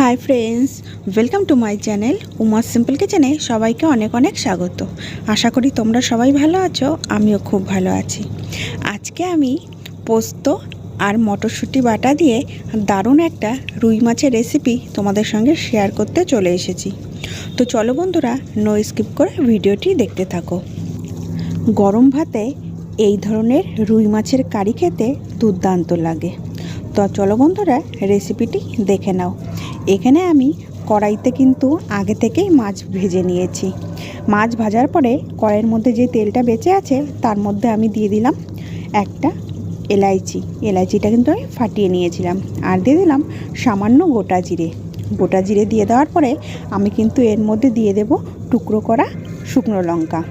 Hi friends welcome to my channel Umar simple কিচেনে সবাইকে অনেক অনেক স্বাগত। আশা করি তোমরা সবাই ভালো আছো, আমিও খুব ভালো আছি। আজকে আমি পোস্ত আর মটরশুঁটি বাটা দিয়ে দারুণ একটা রুই মাছের রেসিপি তোমাদের সঙ্গে শেয়ার করতে চলে এসেছি। তো চলো বন্ধুরা নো স্কিপ করে ভিডিওটি দেখতে থাকো। গরম ভাতে এই ধরনের রুই মাছের কারি খেতে দুর্দান্ত লাগে। তো চলো বন্ধুরা রেসিপিটি দেখে নাও। এখানে আমি কড়াইতে কিন্তু আগে থেকেই মাছ ভেজে নিয়েছি। মাছ ভাজার পরে কড়াইয়ের মধ্যে যে তেলটা বেঁচে আছে, তার মধ্যে আমি দিয়ে দিলাম একটা এলাইচি। এলাইচিটা কিন্তু আমি ফাটিয়ে নিয়েছিলাম। আর দিয়ে দিলাম সামান্য গোটা জিরে। গোটা জিরে দিয়ে দেওয়ার পরে আমি কিন্তু এর মধ্যে দিয়ে দেব টুকরো করা শুকনো লঙ্কা।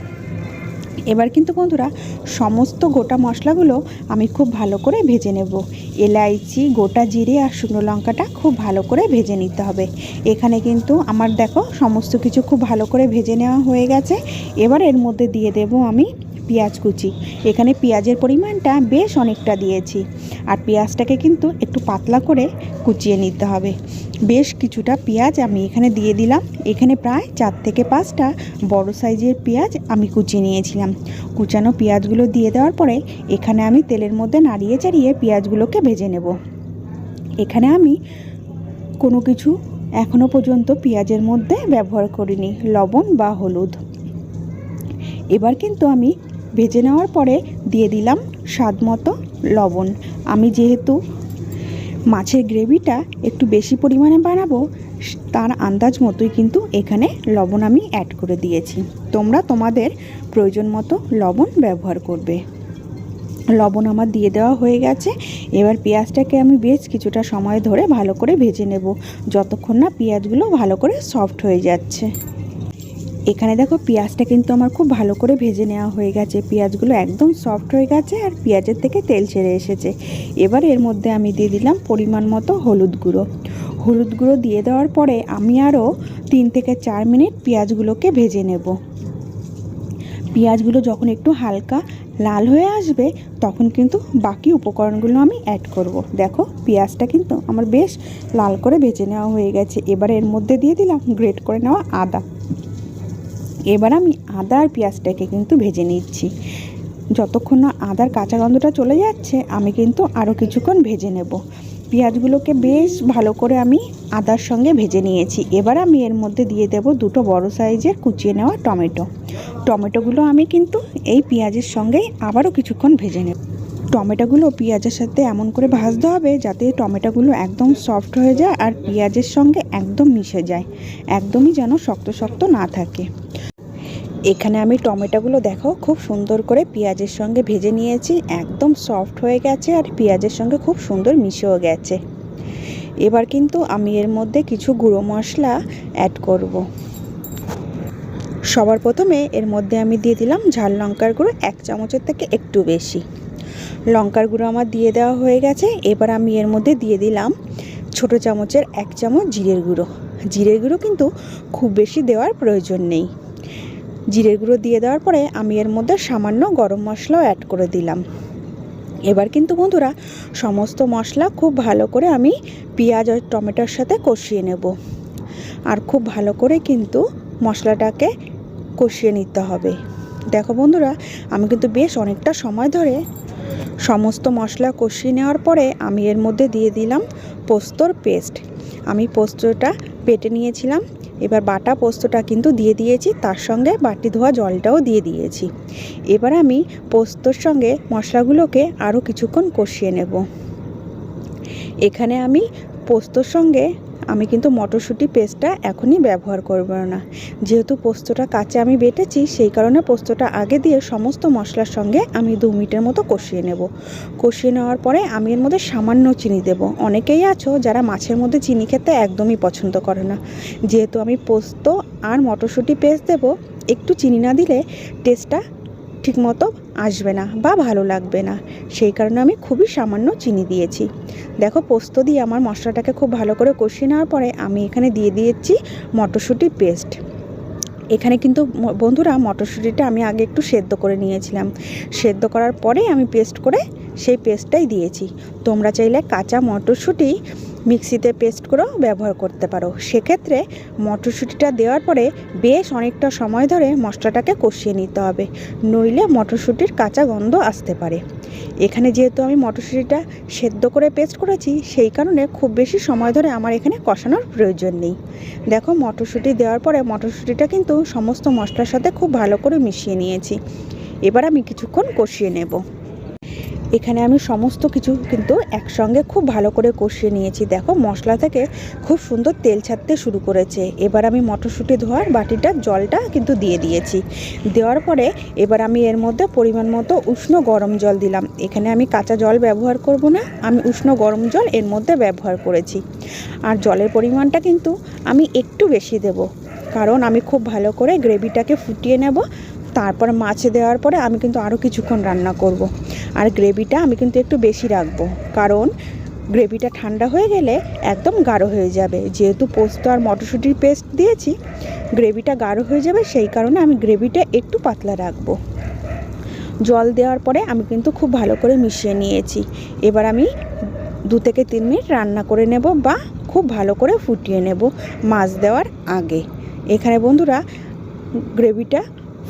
এবার কিন্তু বন্ধুরা, সমস্ত গোটা মশলাগুলো আমি খুব ভালো করে ভেজে নেব। এলাইচি, গোটা জিরে আর শুকনো লঙ্কাটা খুব ভালো করে ভেজে নিতে হবে। এখানে কিন্তু আমার দেখো, সমস্ত কিছু খুব ভালো করে ভেজে নেওয়া হয়ে গেছে। এবার এর মধ্যে দিয়ে দেব আমি পেঁয়াজ কুচি। এখানে পেঁয়াজের পরিমাণটা বেশ অনেকটা দিয়েছি। আর পেঁয়াজটাকে কিন্তু একটু পাতলা করে কুচিয়ে নিতে হবে। বেশ কিছুটা পেঁয়াজ আমি এখানে দিয়ে দিলাম। এখানে প্রায় চার থেকে পাঁচটা বড় সাইজের পেঁয়াজ আমি কুচিয়ে নিয়েছিলাম। কুচানো পেঁয়াজগুলো দিয়ে দেওয়ার পরে এখানে আমি তেলের মধ্যে নাড়িয়ে চাড়িয়ে পেঁয়াজগুলোকে ভেজে নেব। এখানে আমি কোনো কিছু এখনও পর্যন্ত পেঁয়াজের মধ্যে ব্যবহার করিনি, লবণ বা হলুদ। এবার কিন্তু আমি ভেজে নেওয়ার পরে দিয়ে দিলাম স্বাদ মতো লবণ। আমি যেহেতু মাছের গ্রেভিটা একটু বেশি পরিমাণে বানাবো, তার আন্দাজ মতোই কিন্তু এখানে লবণ আমি অ্যাড করে দিয়েছি। তোমরা তোমাদের প্রয়োজন মতো লবণ ব্যবহার করবে। লবণ আমার দিয়ে দেওয়া হয়ে গেছে। এবার পেঁয়াজটাকে আমি বেশ কিছুটা সময় ধরে ভালো করে ভেজে নেব, যতক্ষণ না পেঁয়াজগুলো ভালো করে সফট হয়ে যাচ্ছে। এখানে দেখো পেঁয়াজটা কিন্তু আমার খুব ভালো করে ভেজে নেওয়া হয়ে গেছে। পেঁয়াজগুলো একদম সফট হয়ে গেছে আর পেঁয়াজের থেকে তেল ছেড়ে এসেছে। এবার এর মধ্যে আমি দিয়ে দিলাম পরিমাণ মতো হলুদ গুঁড়ো। হলুদ গুঁড়ো দিয়ে দেওয়ার পরে আমি আরও তিন থেকে চার মিনিট পেঁয়াজগুলোকে ভেজে নেব। পেঁয়াজগুলো যখন একটু হালকা লাল হয়ে আসবে, তখন কিন্তু বাকি উপকরণগুলো আমি অ্যাড করব। দেখো পেঁয়াজটা কিন্তু আমার বেশ লাল করে ভেজে নেওয়া হয়ে গেছে। এবার এর মধ্যে দিয়ে দিলাম গ্রেট করে নেওয়া আদা। এবার আমি আদা আর পেঁয়াজটাকে কিন্তু ভেজে নিচ্ছি। যতক্ষণ না আদার কাঁচা গন্ধটা চলে যাচ্ছে, আমি কিন্তু আরও কিছুক্ষণ ভেজে নেব। পেঁয়াজগুলোকে বেশ ভালো করে আমি আদার সঙ্গে ভেজে নিয়েছি। এবার আমি এর মধ্যে দিয়ে দেব দুটো বড় সাইজের কুচিয়ে নেওয়া টমেটো। টমেটোগুলো আমি কিন্তু এই পেঁয়াজের সঙ্গেই আবারও কিছুক্ষণ ভেজে নেব। টমেটোগুলো পেঁয়াজের সাথে এমন করে ভাজতে হবে যাতে টমেটোগুলো একদম সফট হয়ে যায় আর পেঁয়াজের সঙ্গে একদম মিশে যায়। একদমই যেন শক্ত শক্ত না থাকে। এখানে আমি টমেটোগুলো দেখো, খুব সুন্দর করে পেঁয়াজের সঙ্গে ভেজে নিয়েছি, একদম সফট হয়ে গেছে আর পেঁয়াজের সঙ্গে খুব সুন্দর মিশেও গেছে। এবার কিন্তু আমি এর মধ্যে কিছু গুঁড়ো মশলা অ্যাড করব। সবার প্রথমে এর মধ্যে আমি দিয়ে দিলাম ঝাল লঙ্কার গুঁড়ো এক চামচের থেকে একটু বেশি। লঙ্কার গুঁড়ো আমার দিয়ে দেওয়া হয়ে গেছে, এবার আমি এর মধ্যে দিয়ে দিলাম ছোট চামচের এক চামচ জিরের গুঁড়ো। জিরের গুঁড়ো কিন্তু খুব বেশি দেওয়ার প্রয়োজন নেই। জিরের গুঁড়ো দিয়ে দেওয়ার পরে আমি এর মধ্যে সামান্য গরম মশলাও অ্যাড করে দিলাম। এবার কিন্তু বন্ধুরা, সমস্ত মশলা খুব ভালো করে আমি পেঁয়াজ আর টমেটোর সাথে কষিয়ে নেব। আর খুব ভালো করে কিন্তু মশলাটাকে কষিয়ে নিতে হবে। দেখো বন্ধুরা, আমি কিন্তু বেশ অনেকটা সময় ধরে সমস্ত মশলা কষিয়ে নেওয়ার পরে আমি এর মধ্যে দিয়ে দিলাম পোস্তর পেস্ট। আমি পোস্তটা পেটে নিয়েছিলাম। এবার বাটা পোস্তটা কিন্তু দিয়ে দিয়েছি, তার সঙ্গে বাটি ধোয়া জলটাও দিয়ে দিয়েছি। এবার আমি পোস্তর সঙ্গে মশলাগুলোকে আরও কিছুক্ষণ কষিয়ে নেব। এখানে আমি পোস্তর সঙ্গে আমি কিন্তু মটরশুঁটি পেস্টটা এখনই ব্যবহার করব না। যেহেতু পোস্তটা কাঁচা আমি বেটেছি, সেই কারণে পোস্তটা আগে দিয়ে সমস্ত মশলার সঙ্গে আমি দু মিনিটের মতো কষিয়ে নেব। কষিয়ে নেওয়ার পরে আমি এর মধ্যে সামান্য চিনি দেব। অনেকেই আছো যারা মাছের মধ্যে চিনি খেতে একদমই পছন্দ করে না। যেহেতু আমি পোস্ত আর মটরশুঁটি পেস্ট দেবো, একটু চিনি না দিলে টেস্টটা ঠিকমতো আসবে না বা ভালো লাগবে না। সেই কারণে আমি খুবই সামান্য চিনি দিয়েছি। দেখো, পোস্ত দিয়ে আমার মশলাটাকে খুব ভালো করে কষিয়ে নেওয়ার পরে আমি এখানে দিয়ে দিয়েছি মটরশুঁটি পেস্ট। এখানে কিন্তু বন্ধুরা, মটরশুঁটিটা আমি আগে একটু সেদ্ধ করে নিয়েছিলাম। সেদ্ধ করার পরে আমি পেস্ট করে সেই পেস্টটাই দিয়েছি। তোমরা চাইলে কাঁচা মটরশুঁটি মিক্সিতে পেস্ট করেও ব্যবহার করতে পারো। সেক্ষেত্রে মটরশুঁটিটা দেওয়ার পরে বেশ অনেকটা সময় ধরে মশলাটাকে কষিয়ে নিতে হবে। নইলে মটরশুঁটির কাঁচা গন্ধ আসতে পারে। এখানে যেহেতু আমি মটরশুঁটিটা সেদ্ধ করে পেস্ট করেছি, সেই কারণে খুব বেশি সময় ধরে আমার এখানে কষানোর প্রয়োজন নেই। দেখো, মটরশুঁটি দেওয়ার পরে মটরশুঁটিটা কিন্তু সমস্ত মশলার সাথে খুব ভালো করে মিশিয়ে নিয়েছি। এবার আমি কিছুক্ষণ কষিয়ে নেব। এখানে আমি সমস্ত কিছু কিন্তু একসঙ্গে খুব ভালো করে কষিয়ে নিয়েছি। দেখো, মশলা থেকে খুব সুন্দর তেল ছাড়তে শুরু করেছে। এবার আমি মটরশুঁটি ধোয়ার বাটিটার জলটা কিন্তু দিয়ে দিয়েছি। দেওয়ার পরে এবার আমি এর মধ্যে পরিমাণ মতো উষ্ণ গরম জল দিলাম। এখানে আমি কাঁচা জল ব্যবহার করব না, আমি উষ্ণ গরম জল এর মধ্যে ব্যবহার করেছি। আর জলের পরিমাণটা কিন্তু আমি একটু বেশি দেব, কারণ আমি খুব ভালো করে গ্রেভিটাকে ফুটিয়ে নেব। তারপর মাছ দেওয়ার পরে আমি কিন্তু আরও কিছুক্ষণ রান্না করব। আর গ্রেভিটা আমি কিন্তু একটু বেশি রাখব। কারণ গ্রেভিটা ঠান্ডা হয়ে গেলে একদম গাঢ় হয়ে যাবে। যেহেতু পোস্ত আর মটরশুঁটির পেস্ট দিয়েছি, গ্রেভিটা গাঢ় হয়ে যাবে, সেই কারণে আমি গ্রেভিটা একটু পাতলা রাখব। জল দেওয়ার পরে আমি কিন্তু খুব ভালো করে মিশিয়ে নিয়েছি। এবার আমি দু থেকে তিন মিনিট রান্না করে নেব বা খুব ভালো করে ফুটিয়ে নেব মাছ দেওয়ার আগে। এখানে বন্ধুরা, গ্রেভিটা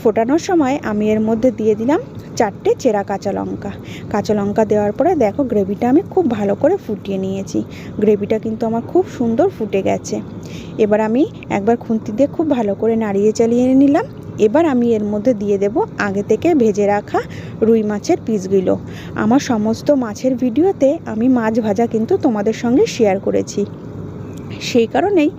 ফোটানোর সময় আমি এর মধ্যে দিয়ে দিলাম চারটে চেরা কাঁচা লঙ্কা। কাঁচা লঙ্কা দেওয়ার পরে দেখো গ্রেভিটা আমি খুব ভালো করে ফুটিয়ে নিয়েছি। গ্রেভিটা কিন্তু আমার খুব সুন্দর ফুটে গেছে। এবার আমি একবার খুন্তি দিয়ে খুব ভালো করে নাড়িয়ে চালিয়ে নিলাম। এবার আমি এর মধ্যে দিয়ে দেব আগে থেকে ভেজে রাখা রুই মাছের পিসগুলো। আমার সমস্ত মাছের ভিডিওতে আমি মাছ ভাজা কিন্তু তোমাদের সঙ্গে শেয়ার করেছি। সেই কারণেই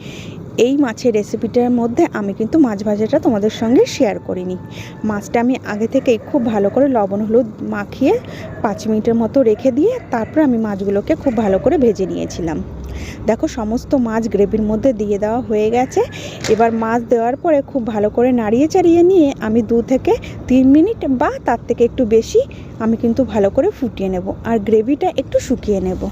এই মাছের রেসিপিটার মধ্যে আমি কিন্তু মাছ ভাজাটা তোমাদের সঙ্গে শেয়ার করিনি। মাছটা আমি আগে থেকেই খুব ভালো করে লবণ, হলুদ মাখিয়ে পাঁচ মিনিটের মতো রেখে দিয়ে তারপর আমি মাছগুলোকে খুব ভালো করে ভেজে নিয়েছিলাম। দেখো সমস্ত মাছ গ্রেভির মধ্যে দিয়ে দেওয়া হয়ে গেছে। এবার মাছ দেওয়ার পরে খুব ভালো করে নাড়িয়ে চাড়িয়ে নিয়ে আমি দু থেকে তিন মিনিট বা তার থেকে একটু বেশি আমি কিন্তু ভালো করে ফুটিয়ে নেব। আর গ্রেভিটা একটু শুকিয়ে নেব।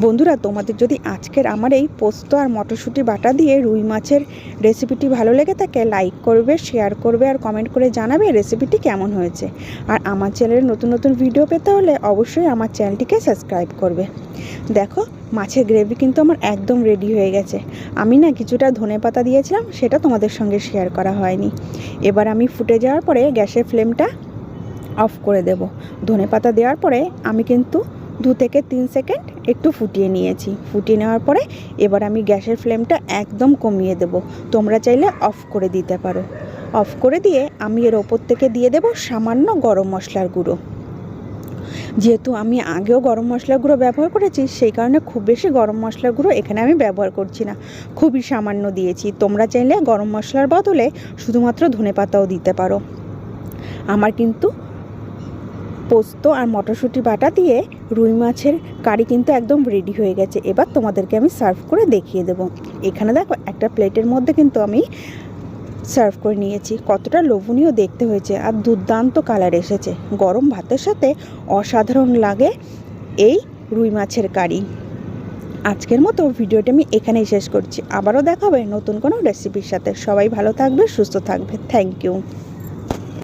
বন্ধুরা, তোমাদের যদি আজকের আমার এই পোস্ত আর মটরশুঁটি বাটা দিয়ে রুই মাছের রেসিপিটি ভালো লেগে থাকে, লাইক করবে, শেয়ার করবে আর কমেন্ট করে জানাবে রেসিপিটি কেমন হয়েছে। আর আমার চ্যানেলের নতুন নতুন ভিডিও পেতে হলে অবশ্যই আমার চ্যানেলটিকে সাবস্ক্রাইব করবে। দেখো, মাছের গ্রেভি কিন্তু আমার একদম রেডি হয়ে গেছে। আমি না কিছুটা ধনে পাতা দিয়েছিলাম, সেটা তোমাদের সঙ্গে শেয়ার করা হয়নি। এবার আমি ফুটে যাওয়ার পরে গ্যাসের ফ্লেমটা অফ করে দেব। ধনে পাতা দেওয়ার পরে আমি কিন্তু দু থেকে তিন সেকেন্ড একটু ফুটিয়ে নিয়েছি। ফুটিয়ে নেওয়ার পরে এবার আমি গ্যাসের ফ্লেমটা একদম কমিয়ে দেব। তোমরা চাইলে অফ করে দিতে পারো। অফ করে দিয়ে আমি এর ওপর থেকে দিয়ে দেব সামান্য গরম মশলার গুঁড়ো। যেহেতু আমি আগেও গরম মশলা গুঁড়ো ব্যবহার করেছি, সেই কারণে খুব বেশি গরম মশলা গুঁড়ো এখানে আমি ব্যবহার করছি না। খুবই সামান্য দিয়েছি। তোমরা চাইলে গরম মশলার বদলে শুধুমাত্র ধনে পাতাও দিতে পারো। আমার কিন্তু পোস্ত আর মটরশুঁটি বাটা দিয়ে রুই মাছের কারি কিন্তু একদম রেডি হয়ে গেছে। এবার তোমাদেরকে আমি সার্ভ করে দেখিয়ে দেবো। এখানে দেখো, একটা প্লেটের মধ্যে কিন্তু আমি সার্ভ করে নিয়েছি। কতটা লোভনীয় দেখতে হয়েছে আর দুর্দান্ত কালার এসেছে। গরম ভাতের সাথে অসাধারণ লাগে এই রুই মাছের কারি। আজকের মতো ভিডিওটা আমি এখানেই শেষ করছি। আবারও দেখাবে নতুন কোনো রেসিপির সাথে। সবাই ভালো থাকবে, সুস্থ থাকবে। Thank you